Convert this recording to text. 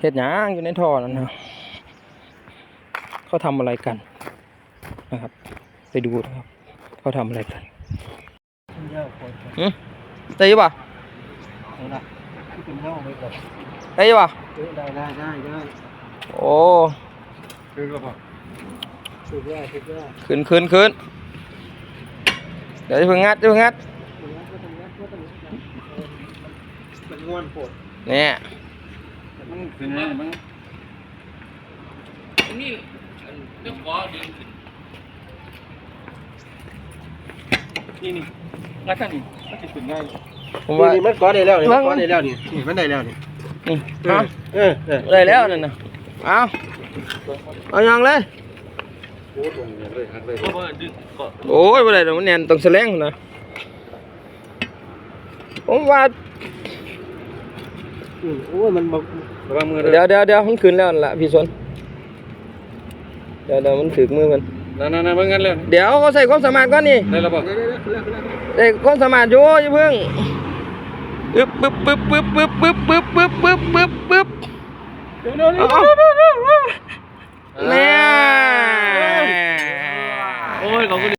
เห็ดหยางอยู่ในท่อนั่นนะเขาทำอะไรกันนะครับ ไปดูนะครับเขาทำอะไรกันหืมได้ยี่ป่ะเอาละที่เป็นเน่าไปก่อนได้ยี่ป่ะได้ได้ได้ได้โอ้คือก็พอสุดยอดสุดยอดขึ้นขึ้นขึ้นเดี๋ยวจะเพิ่งงัดจะเพิ่งงัดมันง่ วนปวดเนี่ยมันคือไงมันนี่เรื่องขอดึงขึ้นนี่นี่แล้วก็นี่มันจะขึ้นง่ายผมว่า นี่มันก้อนได้แล้วนี่เบิ่มันงก้อนได้แล้วนี่นี่มันได้แล้วนี่นี่เอเอาอเออเออได้แล้วนั่นนะเอาเอายังเลยโอ้ตรงนี้เลยหักเลยเพราะว่าดึงก็โอ้ยบ่ได้ดอกมันแน่นต้องแสลงนะผมว่า อืมโอ้ยมันบอกระวังมือเลยเดี๋ยวเดี๋ยวเดี๋ยวมันขึ้นแล้วนั่นล่ะพี่สนเดี๋ยวเดี๋ยวมันถึกมือมัน นั่นนั่นนั่นมันงั้นเลยเดี๋ยวเขาใส่ความสามารถก่อนนี่ได้แล้วบอกใส่ความสามารถอยู่อย่าเพิ่งปึ๊บปึ๊บปึ๊บปึ๊บปึ๊บปึ๊บปึ๊บปึ๊บปึ๊บปึ๊บปึ๊บเดี๋ยวเดี๋